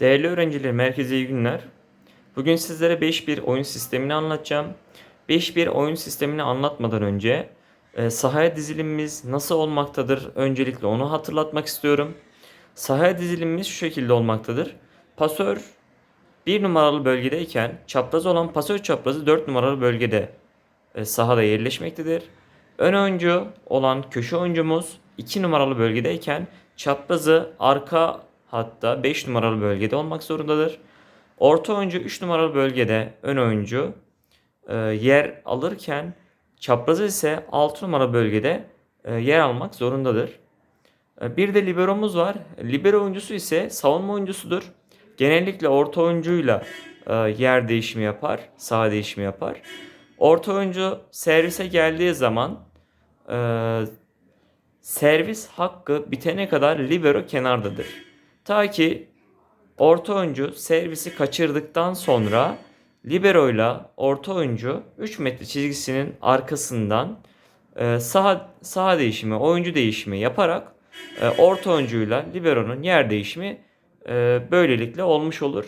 Değerli öğrencilerim, herkese iyi günler. Bugün sizlere 5-1 oyun sistemini anlatacağım. 5-1 oyun sistemini anlatmadan önce e, sahaya dizilimimiz nasıl olmaktadır? Öncelikle onu hatırlatmak istiyorum. Sahaya dizilimimiz şu şekilde olmaktadır. Pasör 1 numaralı bölgedeyken çapraz olan pasör çaprazı 4 numaralı bölgede e, sahada yerleşmektedir. Ön oyuncu olan köşe oyuncumuz 2 numaralı bölgedeyken çaprazı arka hatta 5 numaralı bölgede olmak zorundadır. Orta oyuncu 3 numaralı bölgede ön oyuncu e, yer alırken çaprazı ise 6 numaralı bölgede e, yer almak zorundadır. E, Bir de liberomuz var. Libero oyuncusu ise savunma oyuncusudur. Genellikle orta oyuncuyla e, yer değişimi yapar, saha değişimi yapar. Orta oyuncu servise geldiği zaman e, servis hakkı bitene kadar libero kenardadır. Ta ki orta oyuncu servisi kaçırdıktan sonra libero ile orta oyuncu 3 metre çizgisinin arkasından e, saha, saha değişimi, oyuncu değişimi yaparak e, orta oyuncuyla libero'nun yer değişimi e, böylelikle olmuş olur.